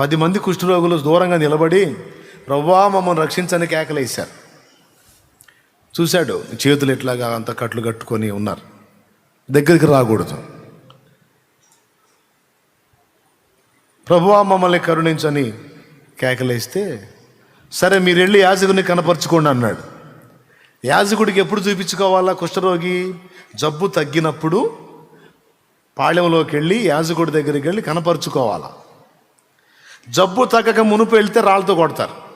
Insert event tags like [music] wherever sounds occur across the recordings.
పది మంది కుష్ఠరోగులు దూరంగా నిలబడి ప్రవ్వా మమ్మల్ని రక్షించని కేకలేశారు చూశాడు చేతులు ఎట్లాగా అంత కట్లు కట్టుకొని ఉన్నారు. దగ్గరికి రాకూడదు. ప్రభువా మమ్మల్ని కరుణించని కేకలేస్తే సరే మీరు వెళ్ళి యాజకుని కనపరుచుకోండి అన్నాడు. యాజకుడికి ఎప్పుడు చూపించుకోవాలా కుష్ఠరోగి? జబ్బు తగ్గినప్పుడు పాళ్యంలోకి వెళ్ళి యాజకుడి దగ్గరికి వెళ్ళి కనపరుచుకోవాలా? జబ్బు తగ్గక మునుపు వెళ్తే రాళ్ళతో కొడతారు.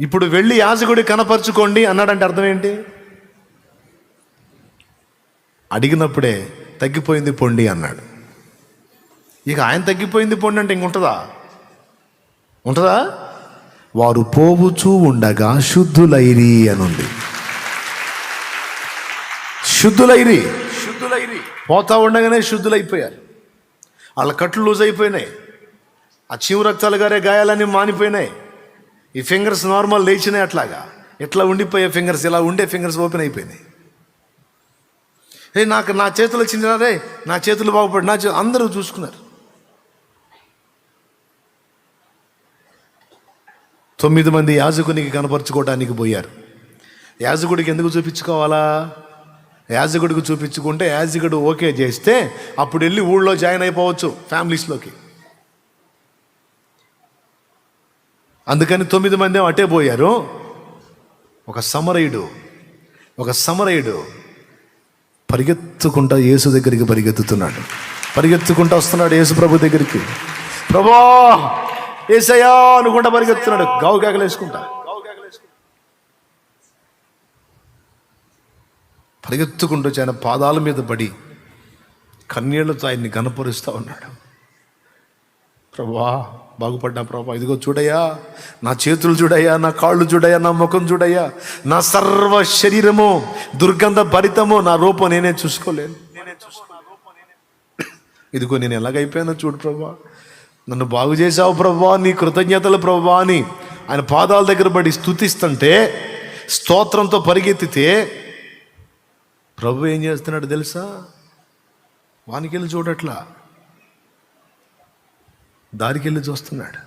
ఇప్పుడు వెళ్ళి యాజకుడి కనపరుచుకోండి అన్నాడంటే అర్థం ఏంటి? అడిగినప్పుడే తగ్గిపోయింది పొండి అన్నాడు. ఇక ఆయన తగ్గిపోయింది పొండి అంటే ఇంకుంటుందా? ఉంటుందా? వారు పోవుచూ ఉండగా శుద్ధులైరి అనుంది. శుద్ధులైరి. శుద్ధులైరి. పోతా ఉండగానే శుద్ధులైపోయారు. వాళ్ళ కట్లు లూజ్ అయిపోయినాయి. ఆ చీవు రక్తాలు గారే గాయాలన్నీ మానిపోయినాయి. ఈ ఫింగర్స్ నార్మల్ లేచినాయి అట్లాగా. ఇట్లా ఉండిపోయే ఫింగర్స్? ఇలా ఉండే ఫింగర్స్ ఓపెన్ అయిపోయినాయి. ఏ నాకు నా చేతులు వచ్చింది రే. నా చేతులు బాగుపడి నా చే అందరూ చూసుకున్నారు. తొమ్మిది మంది యాజకునికి కనపరుచుకోవడానికి పోయారు. యాజకుడికి ఎందుకు చూపించుకోవాలా? యాజకుడికి చూపించుకుంటే యాజకుడు ఓకే చేస్తే అప్పుడు వెళ్ళి ఊళ్ళో జాయిన్ అయిపోవచ్చు ఫ్యామిలీస్లోకి. అందుకని తొమ్మిది మంది అటే పోయారు. ఒక సమరయుడు ఒక సమరయుడు పరిగెత్తుకుంటా యేసు దగ్గరికి పరిగెత్తుతున్నాడు. పరిగెత్తుకుంటా వస్తున్నాడు యేసు ప్రభు దగ్గరికి. ప్రభా ఏసయ్యా అనుకుంటా పరిగెత్తున్నాడు. గావు కేకలేసుకుంటా పరిగెత్తుకుంటూ వచ్చి ఆయన పాదాల మీద పడి కన్నీళ్ళతో ఆయన్ని గనపరుస్తూ ఉన్నాడు. ప్రభా బాగుపడ్డా ప్రభా. ఇదిగో చూడయ్యా నా చేతులు చూడయ్యా నా కాళ్ళు చూడయ్యా నా ముఖం చూడయ్యా నా సర్వ శరీరము దుర్గంధ భరితము నా రూపం నేనే చూసుకోలేను. ఇదిగో నేను ఎలాగైపోయానో చూడు ప్రభా. నన్ను బాగు చేశావు ప్రభా నీ కృతజ్ఞతలు ప్రభా అని ఆయన పాదాల దగ్గర పడి స్థుతిస్తుంటే స్తోత్రంతో పరిగెత్తితే ప్రభు ఏం చేస్తున్నాడు తెలుసా? వానికెళ్ళి చూడట్లా. దారికెళ్ళి చూస్తున్నాడు.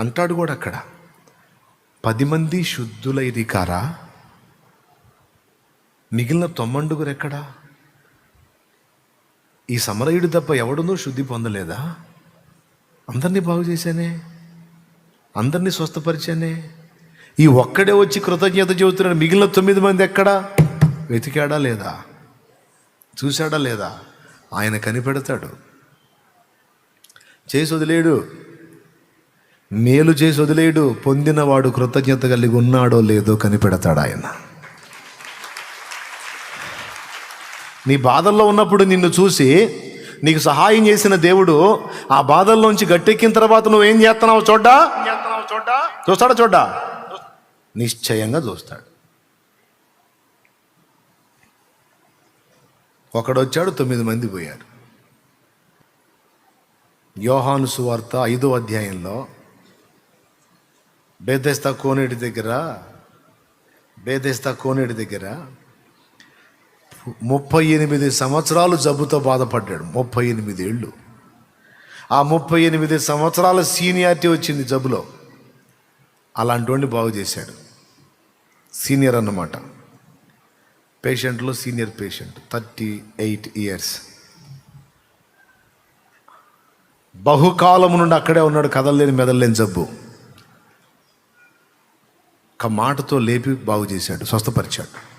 అంటాడు కూడా అక్కడ పది మంది శుద్ధులైది కారా? మిగిలిన తొమ్మండుగురు ఎక్కడా? ఈ సమరయుడు తప్ప ఎవడునూ శుద్ధి పొందలేదా? అందరినీ బాగు చేశానే అందరినీ స్వస్థపరిచానే? ఈ ఒక్కడే వచ్చి కృతజ్ఞత చెబుతున్నాడు. మిగిలిన తొమ్మిది మంది ఎక్కడా? వెతికాడా లేదా? చూశాడా లేదా? ఆయన కనిపెడతాడు. చేసి వదిలేడు. మేలు చేసి వదిలేడు. పొందినవాడు కృతజ్ఞత కలిగి ఉన్నాడో లేదో కనిపెడతాడు ఆయన. నీ బాధల్లో ఉన్నప్పుడు నిన్ను చూసి నీకు సహాయం చేసిన దేవుడు ఆ బాధల్లోంచి గట్టెక్కిన తర్వాత నువ్వేం చేస్తున్నావు చూడ్డా? చూస్తాడా చూడ్డా? నిశ్చయంగా చూస్తాడు. ఒకడొచ్చాడు తొమ్మిది మంది పోయారు. యోహాను సువార్త ఐదో అధ్యాయంలో బేదెస్తా కోనేటి దగ్గర బేదెస్తా కోనేటి దగ్గర ముప్పై ఎనిమిది సంవత్సరాలు జబ్బుతో బాధపడ్డాడు. ముప్పై ఎనిమిది ఏళ్ళు. ఆ ముప్పై ఎనిమిది సంవత్సరాల సీనియారిటీ వచ్చింది జబ్బులో. అలాంటి బాగు చేశాడు. సీనియర్ అన్నమాట. పేషెంట్లో senior patient thirty eight years. బహుకాలం నుండి అక్కడే ఉన్నాడు కదలలేని మెదలలేని జబ్బు. ఒక మాటతో లేపి బాగు చేశాడు స్వస్థపరిచాడు.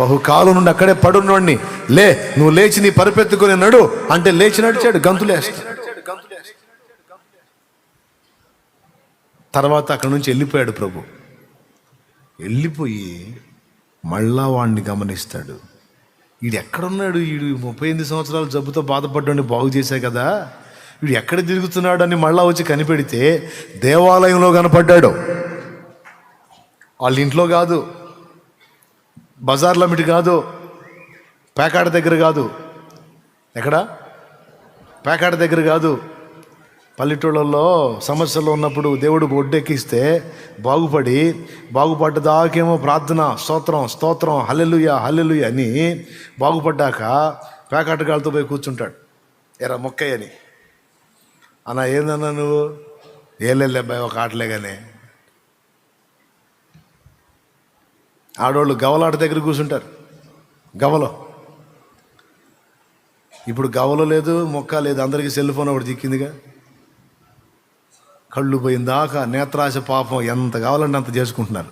బహుకాలం నుండి అక్కడే పడున్నోడిని లే నువ్వు లేచి నీ పరిపెత్తుకుని నడు అంటే లేచి నడిచాడు గంతులేస్తాడు. తర్వాత అక్కడి నుంచి వెళ్ళిపోయాడు ప్రభు. వెళ్ళిపోయి మళ్ళా వాడిని గమనిస్తాడు. వీడు ఎక్కడున్నాడు? వీడు ముప్పై ఎనిమిది సంవత్సరాలు జబ్బుతో బాధపడ్డాన్ని బాగు చేశా కదా. వీడు ఎక్కడ తిరుగుతున్నాడు అని మళ్ళా వచ్చి కనిపెడితే దేవాలయంలో కనపడ్డాడు. వాళ్ళ ఇంట్లో కాదు. బజార్లో మిటి కాదు. పేకాడ దగ్గర కాదు. ఎక్కడ? పేకాడ దగ్గర కాదు. పల్లెటూళ్ళల్లో సమస్యలు ఉన్నప్పుడు దేవుడు ఒడ్డెక్కిస్తే బాగుపడి బాగుపడ్డదాకేమో ప్రార్థన స్తోత్రం స్తోత్రం హల్లెలుయ హల్లెలుయ అని బాగుపడ్డాక పేకాటగాళ్ళతో పోయి కూర్చుంటాడు. ఎరా మొక్కయ్య అని అన్న ఏందన్నా నువ్వు? ఏలెళ్ళే అబ్బాయి ఒక ఆటలే కానీ ఆడవాళ్ళు గవలాట దగ్గర కూర్చుంటారు. గవలో. ఇప్పుడు గవలో లేదు మొక్క లేదు అందరికీ సెల్ ఫోన్ ఒకటి చిక్కిందిగా. కళ్ళు పోయిన దాకా నేత్రాశ పాపం ఎంత కావాలంటే అంత చేసుకుంటున్నారు.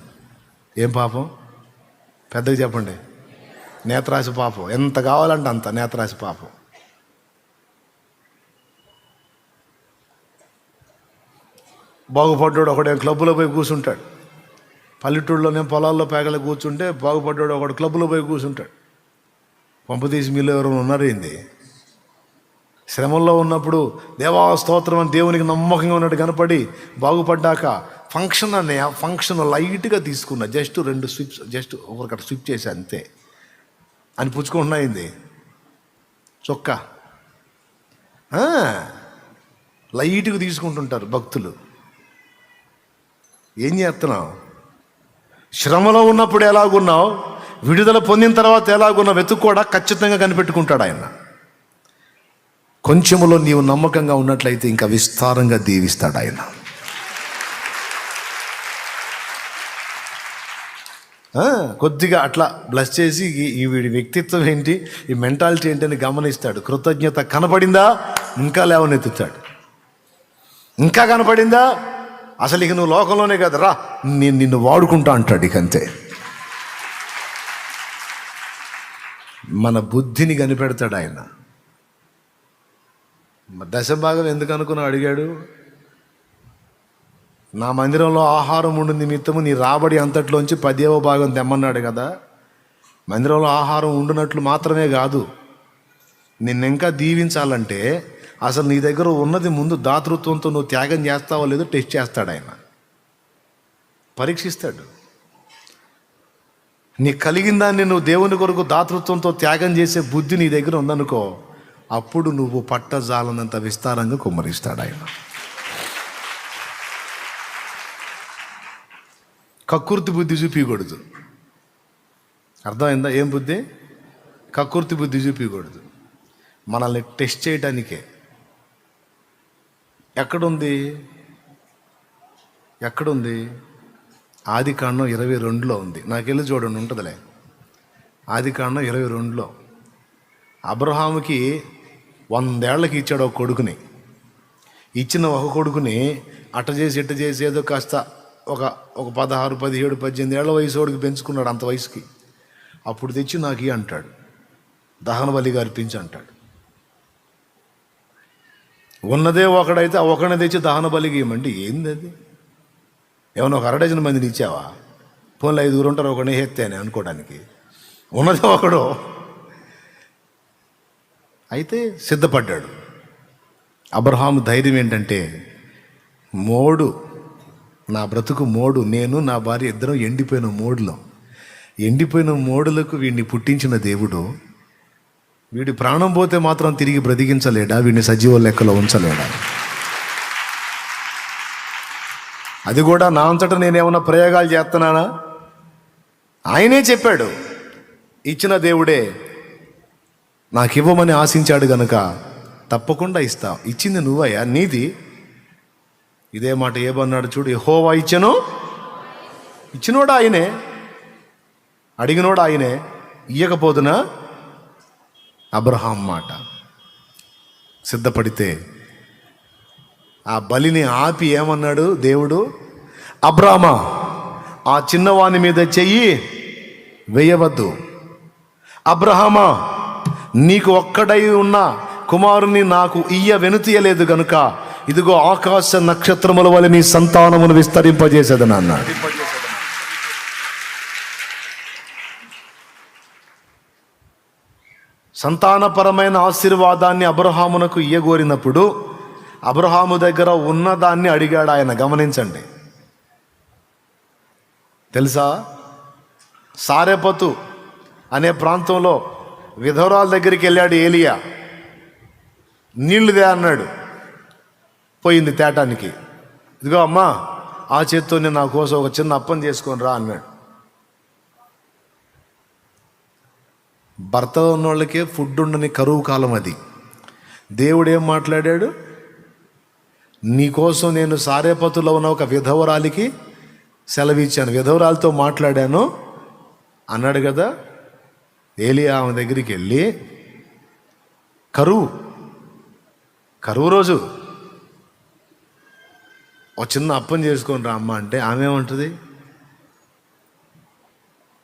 ఏం పాపం? పెద్దగా చెప్పండి. నేత్రాశ పాపం. ఎంత కావాలంటే అంత నేత్రాశ పాపం. బాగుపడ్డాడు ఒకడే క్లబ్లో పోయి కూర్చుంటాడు పల్లెటూళ్ళలోనే పొలాల్లో పేగలు కూర్చుంటే బాగుపడ్డాడు ఒకడు క్లబ్లో పోయి కూర్చుంటాడు పంపతీసి మీలో ఎవరైనా ఉన్నారేంది? శ్రమంలో ఉన్నప్పుడు దేవా స్తోత్రం అని దేవునికి నమ్మకంగా ఉన్నట్టు కనపడి బాగుపడ్డాక ఫంక్షన్ అనే ఫంక్షన్ లైట్గా తీసుకున్నా జస్ట్ రెండు స్విప్స్ జస్ట్ ఒకరికట స్విప్ చేసి అంతే. అని పుచ్చుకుంటున్నాయింది చొక్కా. లైట్గా తీసుకుంటుంటారు భక్తులు. ఏం చేస్తున్నావు? శ్రమలో ఉన్నప్పుడు ఎలాగున్నావు? విడుదల పొందిన తర్వాత ఎలాగున్నావు? వెతుక్కోడా? ఖచ్చితంగా కనిపెట్టుకుంటాడు ఆయన. కొంచెములో నీవు నమ్మకంగా ఉన్నట్లయితే ఇంకా విస్తారంగా దీవిస్తాడు ఆయన. కొద్దిగా అట్లా బ్లస్ చేసి ఈ- వీడి వ్యక్తిత్వం ఏంటి ఈ మెంటాలిటీ ఏంటి అని గమనిస్తాడు. కృతజ్ఞత కనపడిందా? ఇంకా లేవనెత్తుతాడు. ఇంకా కనపడిందా? అసలు ఇక నువ్వు లోకంలోనే కదా రా నేను నిన్ను వాడుకుంటా అంటాడు ఇక అంతే. మన బుద్ధిని కనిపెడతాడు ఆయన. దశభాగం ఎందుకు అనుకున్నావు అడిగాడు? నా మందిరంలో ఆహారం ఉండి నిమిత్తము నీ రాబడి అంతట్లోంచి పదేవ భాగం తెమ్మన్నాడు కదా. మందిరంలో ఆహారం ఉండినట్లు మాత్రమే కాదు నిన్ను ఇంకా దీవించాలంటే అసలు నీ దగ్గర ఉన్నది ముందు దాతృత్వంతో నువ్వు త్యాగం చేస్తావో లేదో టెస్ట్ చేస్తాడు ఆయన. పరీక్షిస్తాడు. నీ కలిగిన దాన్ని నువ్వు దేవుని కొరకు దాతృత్వంతో త్యాగం చేసే బుద్ధి నీ దగ్గర ఉందనుకో అప్పుడు నువ్వు పట్టజాలనంత విస్తారంగా కుమ్మరిస్తాడు ఆయన. కక్కుర్తి బుద్ధి చూపించకూడదు అర్థమైందా? ఏం బుద్ధి? కక్కుర్తి బుద్ధి చూపించకూడదు మనల్ని టెస్ట్ చేయడానికే ఎక్కడుంది? ఎక్కడుంది? ఆది కాండం ఇరవై రెండులో ఉంది. నాకెళ్ళి చూడండి ఉంటుందిలే. ఆది కాండం ఇరవై రెండులో. అబ్రహాముకి వందేళ్ళకి ఇచ్చాడు ఒక కొడుకుని. ఇచ్చిన ఒక కొడుకుని అట్ట చేసి ఇట్ట చేసి ఏదో కాస్త ఒక ఒక పదహారు పదిహేడు పద్దెనిమిది ఏళ్ళ వయసు వాడికి పెంచుకున్నాడు అంత వయసుకి. అప్పుడు తెచ్చి నాకు అంటాడు. దహన బలిగా అర్పించి అంటాడు. ఉన్నదే ఒకడైతే ఒకడిని తెచ్చి దహన బలికి ఇవ్వమంటే ఏంది అది? ఏమన్నా ఒక అరడజన మందిని ఇచ్చావా? ఫోన్లో ఐదుగురు ఉంటారు ఒకడిని హెత్తాను అనుకోవడానికి. ఉన్నదే ఒకడు అయితే సిద్ధపడ్డాడు. అబ్రహాము ధైర్యం ఏంటంటే మోడు నా బ్రతుకు మోడు. నేను నా భార్య ఇద్దరం ఎండిపోయిన మోడులో. ఎండిపోయిన మోడులకు వీడిని పుట్టించిన దేవుడు వీడి ప్రాణం పోతే మాత్రం తిరిగి బ్రతికించలేడా? వీడిని సజీవ లెక్కలో ఉంచలేడా? అది కూడా నా అంతటా నేనేమన్నా ప్రయోగాలు చేస్తున్నానా? ఆయనే చెప్పాడు ఇచ్చిన దేవుడే నాకు ఇవ్వమని ఆశించాడు గనుక తప్పకుండా ఇస్తా. ఇచ్చింది నువ్వయ్యా నీది. ఇదే మాట ఏమన్నాడు చూడు హోవా ఇచ్చను? ఇచ్చినోడు ఆయనే? అడిగినోడు ఆయనే? ఇయ్యకపోదునా? అబ్రహాం మాట. సిద్ధపడితే ఆ బలిని ఆపి ఏమన్నాడు దేవుడు? అబ్రామా ఆ చిన్నవాని మీద చెయ్యి వేయవద్దు. అబ్రహామా నీకు ఒక్కడై ఉన్న కుమారుని నాకు ఇయ్య వెనుతీయలేదు గనుక ఇదిగో ఆకాశ నక్షత్రముల వలె నీ సంతానమును విస్తరింపజేసేది నాన్న. సంతానపరమైన ఆశీర్వాదాన్ని అబ్రహామునకు ఇయ్యగోరినప్పుడు అబ్రహాము దగ్గర ఉన్నదాన్ని అడిగాడు ఆయన గమనించండి. తెలుసా? సారెపతు అనే ప్రాంతంలో విధవరాల దగ్గరికి వెళ్ళాడు ఏలియా. నీళ్ళుదే అన్నాడు. పోయింది తేటానికి. ఇదిగో అమ్మా ఆ చేత్తోనే నా కోసం ఒక చిన్న అప్పం చేసుకొని రా అన్నాడు. భర్త ఉన్నోళ్ళకే ఫుడ్ ఉండని కరువు కాలం అది. దేవుడు ఏం మాట్లాడాడు నీకోసం నేను సారేపతులో ఉన్న ఒక విధవరాలికి సెలవిచ్చాను. విధవరాలతో మాట్లాడాను. అన్నాడు కదా ఏలి ఆమె దగ్గరికి వెళ్ళి కరువు కరువు రోజు. ఒక చిన్న అప్పం చేసుకొని రా అమ్మ అంటే ఆమె ఏమంటుంది?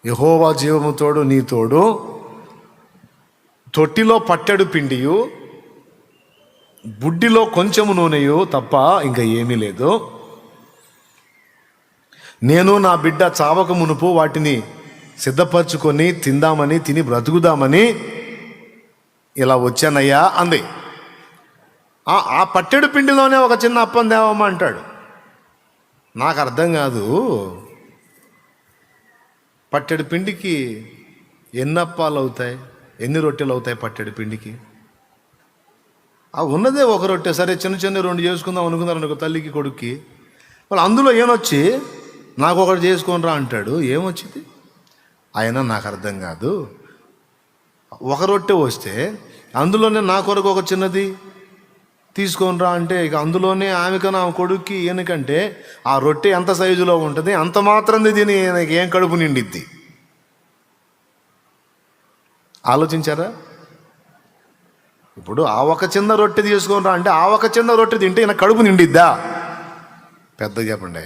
యహోవా జీవము తోడు నీ తోడు. తొట్టిలో పట్టెడు పిండియు బుడ్డిలో కొంచెము నూనెయు తప్ప ఇంకా ఏమీ లేదు. నేను నా బిడ్డ చావక మునుపు వాటిని సిద్ధపరచుకొని తిందామని తిని బ్రతుకుదామని ఇలా వచ్చానయ్యా అంది. ఆ పట్టెడు పిండిలోనే ఒక చిన్న అప్పం దేవమ్మ అంటాడు. నాకు అర్థం కాదు. పట్టెడు పిండికి ఎన్ని అప్పాలు అవుతాయి? ఎన్ని రొట్టెలు అవుతాయి పట్టెడు పిండికి? ఆ ఉన్నదే ఒక రొట్టె. సరే చిన్న చిన్న రెండు చేసుకుందాం అనుకున్నారు అనుకో తల్లికి కొడుక్కి. వాళ్ళు అందులో ఏమొచ్చి? నాకు ఒకటి చేసుకొని రా అంటాడు. ఏమొచ్చింది? అయినా నాకు అర్థం కాదు. ఒక రొట్టె వస్తే అందులోనే నా కొరకు ఒక చిన్నది తీసుకొని రా అంటే ఇక అందులోనే ఆమెకు ఆమె కొడుక్కి ఈయనకంటే ఆ రొట్టె ఎంత సైజులో ఉంటుంది అంత మాత్రం దీని ఈయనకి ఏం కడుపు నిండిద్ది? ఆలోచించారా? ఇప్పుడు ఆ ఒక చిన్న రొట్టె తీసుకొని రా అంటే ఆ ఒక చిన్న రొట్టె తింటే ఈయన కడుపు నిండిద్దా? పెద్దగా చెప్పండి.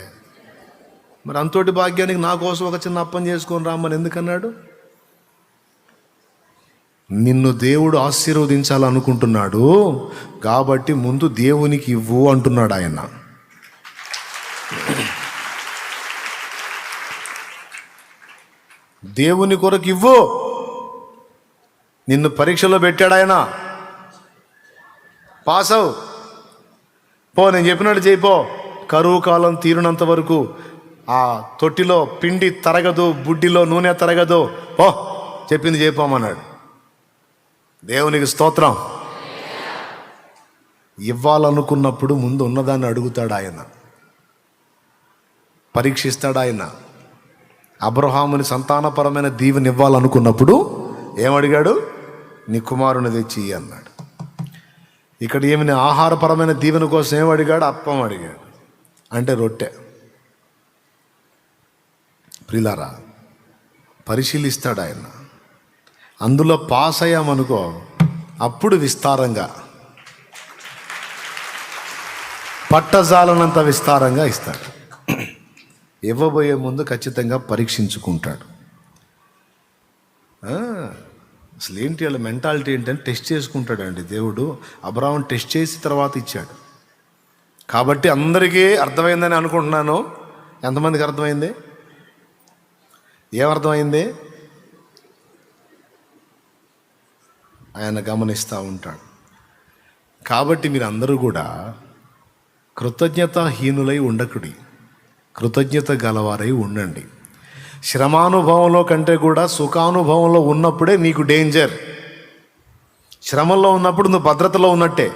మరి అంతోటి భాగ్యానికి నా కోసం ఒక చిన్న అప్పం చేసుకొని రామ్మని ఎందుకన్నాడు? నిన్ను దేవుడు ఆశీర్వదించాలనుకుంటున్నాడు కాబట్టి ముందు దేవునికి ఇవ్వు అంటున్నాడు ఆయన. దేవుని కొరకు ఇవ్వు. నిన్ను పరీక్షలో పెట్టాడు ఆయన. పాస్ అవు పో నేను చెప్పినట్టు చేయిపో కరువు కాలం తీరినంత వరకు ఆ తొట్టిలో పిండి తరగదు బుడ్డిలో నూనె తరగదు. ఓ చెప్పింది చెప్పామన్నాడు దేవునికి స్తోత్రం. ఇవ్వాలనుకున్నప్పుడు ముందు ఉన్నదాన్ని అడుగుతాడు ఆయన. పరీక్షిస్తాడు ఆయన. అబ్రహాముని సంతానపరమైన దీవెని ఇవ్వాలనుకున్నప్పుడు ఏమడిగాడు? నీ కుమారుని తెచ్చి అన్నాడు. ఇక్కడ ఏమి ఆహారపరమైన దీవెన కోసం ఏమడిగాడు? అడిగాడు అప్పం అడిగాడు. అంటే రొట్టె. ప్రిలారా పరిశీలిస్తాడు ఆయన అందులో పాస్ అయ్యామనుకో అప్పుడు విస్తారంగా. పట్టజాలనంత విస్తారంగా ఇస్తాడు. ఇవ్వబోయే ముందు ఖచ్చితంగా పరీక్షించుకుంటాడు. అసలు ఏంటి వాళ్ళ మెంటాలిటీ ఏంటంటే టెస్ట్ చేసుకుంటాడండి దేవుడు. అబ్రాహం టెస్ట్ చేసి తర్వాత ఇచ్చాడు. కాబట్టి అందరికీ అర్థమైందని అనుకుంటున్నాను. ఎంతమందికి అర్థమైంది? ఏమర్థమైంది? ఆయన గమనిస్తూ ఉంటాడు. కాబట్టి మీరు అందరూ కూడా కృతజ్ఞతాహీనులై ఉండకుడి. కృతజ్ఞత గలవారై ఉండండి. శ్రమానుభవంలో కంటే కూడా సుఖానుభవంలో ఉన్నప్పుడే నీకు డేంజర్. శ్రమంలో ఉన్నప్పుడు నువ్వు భద్రతలో ఉన్నట్టే.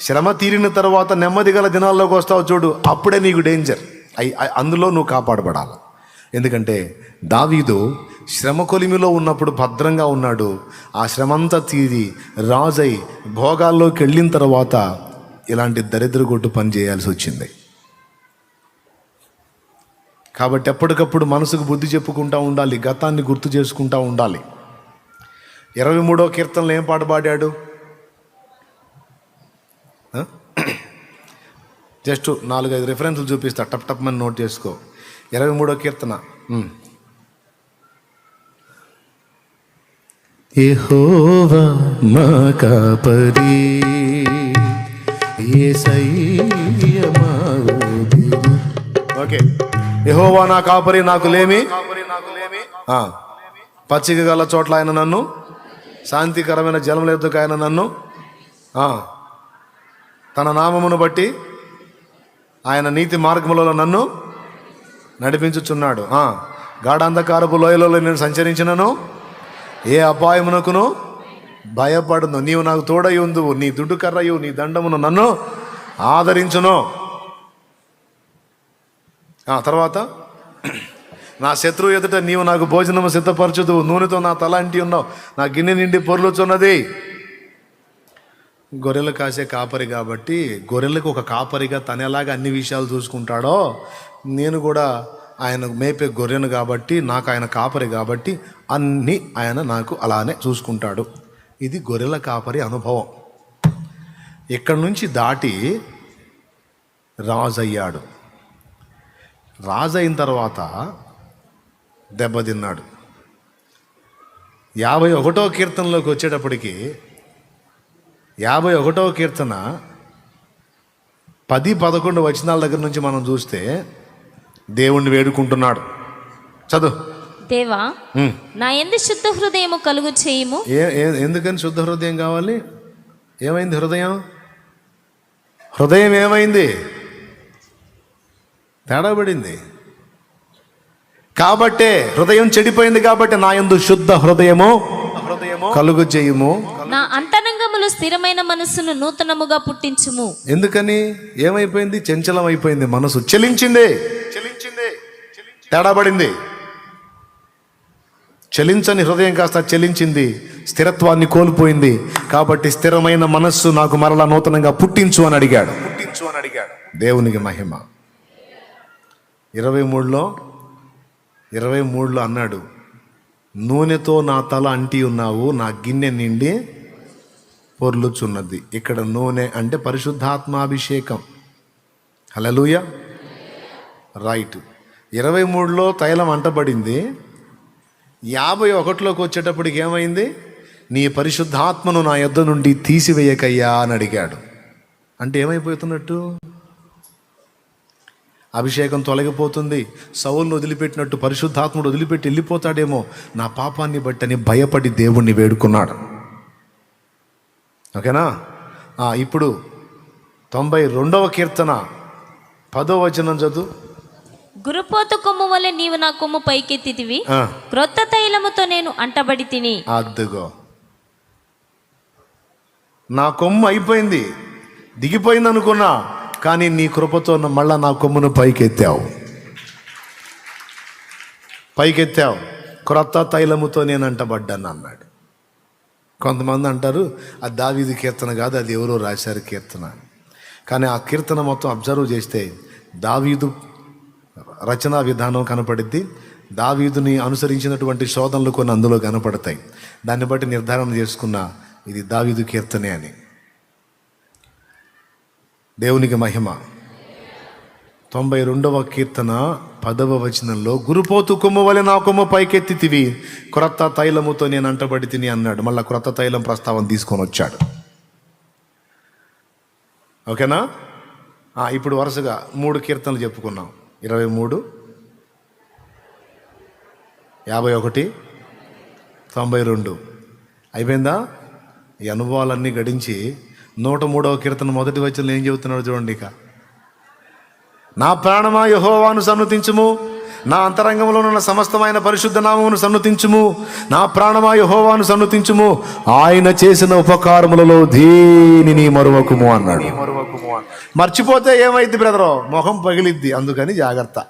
శ్రమ తీరిన తర్వాత నెమ్మది గల దినాల్లోకి వస్తావు చూడు అప్పుడే నీకు డేంజర్. అందులో నువ్వు కాపాడబడాలి. ఎందుకంటే దావీదు శ్రమ కొలిమిలో ఉన్నప్పుడు భద్రంగా ఉన్నాడు. ఆ శ్రమంతా తీరి రాజై భోగాల్లోకి వెళ్ళిన తర్వాత ఇలాంటి దరిద్రగొట్టు పనిచేయాల్సి పని చేయాల్సి వచ్చింది. కాబట్టి ఎప్పటికప్పుడు మనసుకు బుద్ధి చెప్పుకుంటూ ఉండాలి గతాన్ని గుర్తు చేసుకుంటూ ఉండాలి. ఇరవై మూడో కీర్తనలు ఏం పాట పాడాడు? [clears throat] జస్ట్ నాలుగైదు రిఫరెన్స్లు చూపిస్తా టప్ టప్ అని నోట్ చేసుకో. ఇరవై మూడో కీర్తన. యెహోవా మా కాపరి. ఓకే యహోవా నా కాపరి నాకు లేమి. పచ్చిక గల చోట్ల ఆయన నన్ను శాంతికరమైన జలముల ఎద్దుకు ఆయన నన్ను. తన నామమును బట్టి ఆయన నీతి మార్గములలో నన్ను నడిపించుచున్నాడు. గాఢాంధకారపు లోయలలో నేను సంచరించినను? ఏ అపాయమునకును భయపడును? నీవు నాకు తోడై ఉందువు నీ దుడ్డు కర్రయు నీ దండమును నన్ను ఆదరించును. ఆ తర్వాత నా శత్రువు ఎదుట నీవు నాకు భోజనము సిద్ధపరచుదు నూనెతో నా తల అంటి ఉన్నావు. నా గిన్నె నిండి పొర్లుచున్నది. గొర్రెలు కాసే కాపరి కాబట్టి గొర్రెలకు ఒక కాపరిగా తను ఎలాగ అన్ని విషయాలు చూసుకుంటాడో నేను కూడా ఆయన మేపే గొర్రెను కాబట్టి నాకు ఆయన కాపరి కాబట్టి అన్నీ ఆయన నాకు అలానే చూసుకుంటాడు. ఇది గొర్రెల కాపరి అనుభవం. ఇక్కడి నుంచి దాటి రాజయ్యాడు. రాజైన రాజు అయిన తర్వాత దెబ్బతిన్నాడు యాభై ఒకటో కీర్తనలోకి వచ్చేటప్పటికి యాభై ఒకటో కీర్తన పది పదకొండు వచనాల దగ్గర నుంచి మనం చూస్తే దేవుణ్ణి వేడుకుంటున్నాడు. చదువు. దేవా. నా ఎందు శుద్ధ హృదయము కలుగు చేయుము. ఎందుకని శుద్ధ హృదయం కావాలి? ఏమైంది హృదయం? హృదయం ఏమైంది? తేడా పడింది. కాబట్టే హృదయం చెడిపోయింది కాబట్టి నా యందు శుద్ధ హృదయము హృదయము కలుగు చేయుము. నా అంతరంగములు స్థిరమైన మనస్సును నూతనముగా పుట్టించుము. ఎందుకని? ఏమైపోయింది? చంచలం అయిపోయింది మనసు. చెలించింది చెలించింది. తేడా పడింది చలించని హృదయం కాస్త చెలించింది. స్థిరత్వాన్ని కోల్పోయింది. కాబట్టి స్థిరమైన మనస్సు నాకు మరలా నూతనంగా పుట్టించు అని అడిగాడు. పుట్టించు అని అడిగాడు. దేవునికి మహిమ. ఇరవై మూడులో ఇరవై మూడులో అన్నాడు నూనెతో నా తల అంటి ఉన్నావు నా గిన్నె నిండి పొర్లుచున్నది. ఇక్కడ నూనె అంటే పరిశుద్ధాత్మాభిషేకం. హలలుయ రైట్. ఇరవై మూడులో తైలం అంటబడింది. యాభై ఒకటిలోకి వచ్చేటప్పటికి ఏమైంది? నీ పరిశుద్ధాత్మను నా యొద్ద నుండి తీసివేయకయ్యా అని అడిగాడు. అంటే ఏమైపోతున్నట్టు? అభిషేకం తొలగిపోతుంది. సౌల్ను వదిలిపెట్టినట్టు పరిశుద్ధాత్ముడు వదిలిపెట్టి వెళ్ళిపోతాడేమో. నా పాపాన్ని బట్టని భయపడి దేవుణ్ణి వేడుకున్నాడు. ఓకేనా? ఇప్పుడు తొంభై రెండవ కీర్తన. పదో వచనం చదువు. గురుపోతు కొమ్ము వలె నీవు నా కొమ్ము పైకెత్తితివి. ఆ, క్రొత్త తైలముతో నేను అంటబడి తిని. అద్దుగో. నా కొమ్ము అయిపోయింది. దిగిపోయింది అనుకున్నా కానీ నీ కృపతో మళ్ళా నా కొమ్మును పైకెత్తావు. పైకెత్తావు. క్రొత్త తైలముతో నేను అంటబడ్డాను అన్నాడు. కొంతమంది అంటారు అది దావీది కీర్తన కాదు అది ఎవరో రాశారు కీర్తన. కానీ ఆ కీర్తన మొత్తం అబ్జర్వ్ చేస్తే దావీదు రచనా విధానం కనపడిద్ది. దావీదుని అనుసరించినటువంటి శోధనలు కొన్ని అందులో కనపడతాయి. దాన్ని బట్టి నిర్ధారణ చేసుకున్న ఇది దావీదు కీర్తనే అని. దేవునికి మహిమ. తొంభై రెండవ కీర్తన పదవ వచనంలో గురుపోతు కొమ్ము వలె నా కొమ్ము పైకెత్తితివి. క్రొత్త తైలముతో నేను అంటబడి తిని అన్నాడు. మళ్ళీ క్రొత్త తైలం ప్రస్తావన తీసుకొని వచ్చాడు. ఓకేనా? ఇప్పుడు వరుసగా మూడు కీర్తనలు చెప్పుకున్నాం. ఇరవై మూడు యాభై ఒకటి తొంభై రెండు. అయిపోయిందా? ఈ అనుభవాలన్నీ గడించి నూట మూడవ కీర్తన మొదటి వచ్చిన ఏం చెబుతున్నాడు చూడండి ఇక. నా ప్రాణమా యహోవాను సన్నతించము నా అంతరంగంలో ఉన్న సమస్తమైన పరిశుద్ధ నామమును సన్నుతించుము. నా ప్రాణమా యహోవాను సన్నుతించుము. ఆయన చేసిన ఉపకారములలో దీనిని మరువకుము అన్నాడు. మర్చిపోతే ఏమైంది బ్రదరు? మొహం పగిలిద్ది. అందుకని జాగ్రత్త.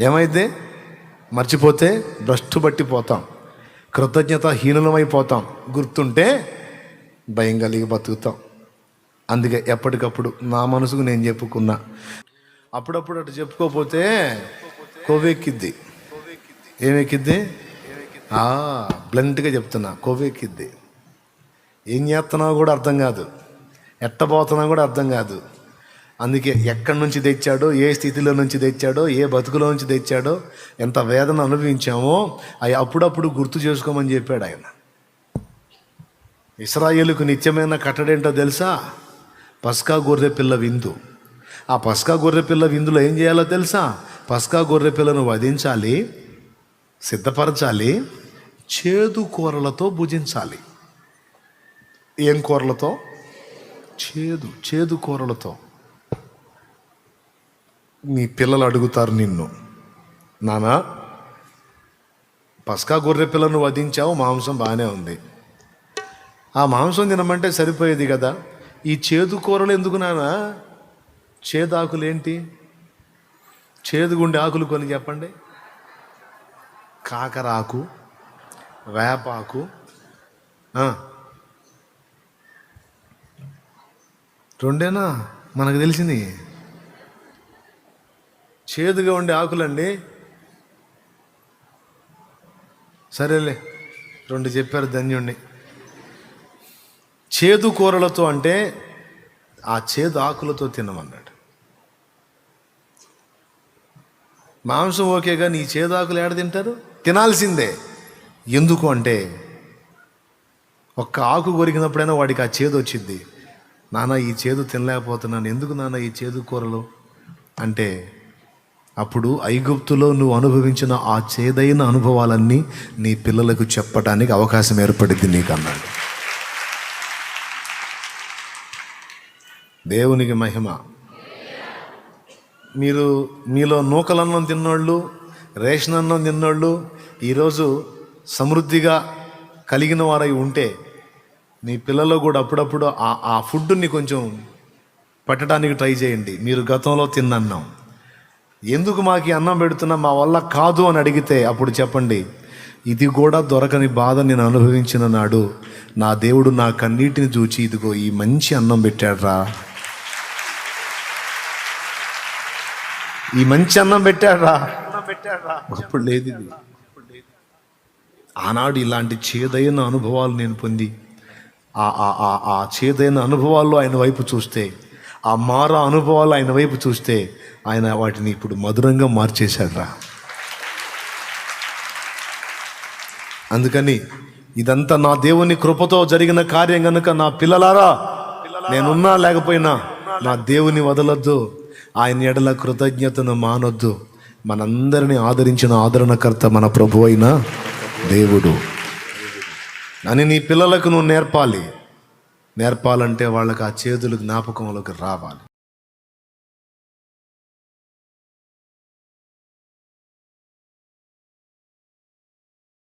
ఏమైంది మర్చిపోతే భ్రష్టు పట్టిపోతాం కృతజ్ఞత హీనులమైపోతాం గుర్తుంటే భయం కలిగి బతుకుతాం. అందుకే ఎప్పటికప్పుడు నా మనసుకు నేను చెప్పుకున్నా. అప్పుడప్పుడు అటు చెప్పుకోకపోతే కొవ్వెక్కిద్ది. ఏమెక్కిద్ది? ఆ, బ్లంట్గా చెప్తున్నా కొవ్వెక్కిద్ది. ఏం చేస్తున్నావు కూడా అర్థం కాదు. ఎట్టబోతున్నా కూడా అర్థం కాదు. అందుకే ఎక్కడి నుంచి తెచ్చాడో ఏ స్థితిలో నుంచి తెచ్చాడో ఏ బతుకులో నుంచి తెచ్చాడో ఎంత వేదన అనుభవించామో అవి అప్పుడప్పుడు గుర్తు చేసుకోమని చెప్పాడు ఆయన. ఇస్రాయేలుకు నిత్యమైన కట్టడేంటో తెలుసా? పస్కా గొర్రె పిల్ల విందు. ఆ పస్కా గొర్రె పిల్ల విందులో ఏం చేయాలో తెలుసా? పస్కా గొర్రె పిల్లను వధించాలి సిద్ధపరచాలి చేదు కూరలతో భుజించాలి. ఏం కూరలతో? చేదు చేదు కూరలతో. నీ పిల్లలు అడుగుతారు నిన్ను నానా పస్కా గొర్రె పిల్లను వధించావు మాంసం బాగానే ఉంది. ఆ మాంసం తినమంటే సరిపోయేది కదా? ఈ చేదు కూరలు ఎందుకు నానా? చేదు ఆకులు ఏంటి చేదుగుండే ఆకులు కొన్ని చెప్పండి. కాకరాకు వేపాకు రెండేనా? మనకు తెలిసింది. చేదుగా ఉండే ఆకులండి. సరేలే రెండు చెప్పారు ధన్యుణ్ణి. చేదు కూరలతో అంటే ఆ చేదు ఆకులతో తినమన్నాడు. మాంసం ఓకేగా నీ చేదు ఆకులు ఏడ తింటారు? తినాల్సిందే. ఎందుకు అంటే ఒక్క ఆకు కొరికినప్పుడైనా వాడికి ఆ చేదు వచ్చింది నాన్న ఈ చేదు తినలేకపోతున్నాను. ఎందుకు నాన్న ఈ చేదు కూరలు? అంటే అప్పుడు ఐగుప్తులో నువ్వు అనుభవించిన ఆ చేదైన అనుభవాలన్నీ నీ పిల్లలకు చెప్పడానికి అవకాశం ఏర్పడింది నీకు అన్నాడు దేవునికి మహిమ. మీరు మీలో నూకలన్నం తిన్నోళ్ళు రేషన్ అన్నం తిన్నోళ్ళు ఈరోజు సమృద్ధిగా కలిగిన వారై ఉంటే మీ పిల్లలు కూడా అప్పుడప్పుడు ఆ ఆ ఫుడ్ని కొంచెం పట్టడానికి ట్రై చేయండి. మీరు గతంలో తిన్నన్నాం. ఎందుకు మాకు అన్నం పెడుతున్నా మా వల్ల కాదు అని అడిగితే అప్పుడు చెప్పండి. ఇది కూడా దొరకని బాధ నేను అనుభవించిన నాడు నా దేవుడు నా కన్నీటిని చూచి ఇదిగో ఈ మంచి అన్నం పెట్టాడ్రా. ఈ మంచి అన్నం పెట్టాడా అప్పుడు లేదు ఇది. ఆనాడు ఇలాంటి చేదైన అనుభవాలు నేను పొంది ఆ ఆ ఆ ఆ చేదైన అనుభవాల్లో ఆయన వైపు చూస్తే ఆ మార అనుభవాలు ఆయన వైపు చూస్తే ఆయన వాటిని ఇప్పుడు మధురంగా మార్చేశాడ్రా. అందుకని ఇదంతా నా దేవుని కృపతో జరిగిన కార్యం కనుక నా పిల్లలారా నేనున్నా లేకపోయినా నా దేవుని వదలొద్దు. ఆయన ఎడల కృతజ్ఞతను మానొద్దు. మనందరినీ ఆదరించిన ఆదరణకర్త మన ప్రభు అయిన దేవుడు. అని నీ పిల్లలకు నువ్వు నేర్పాలి. నేర్పాలంటే వాళ్ళకి ఆ చేతులు జ్ఞాపకంలోకి రావాలి.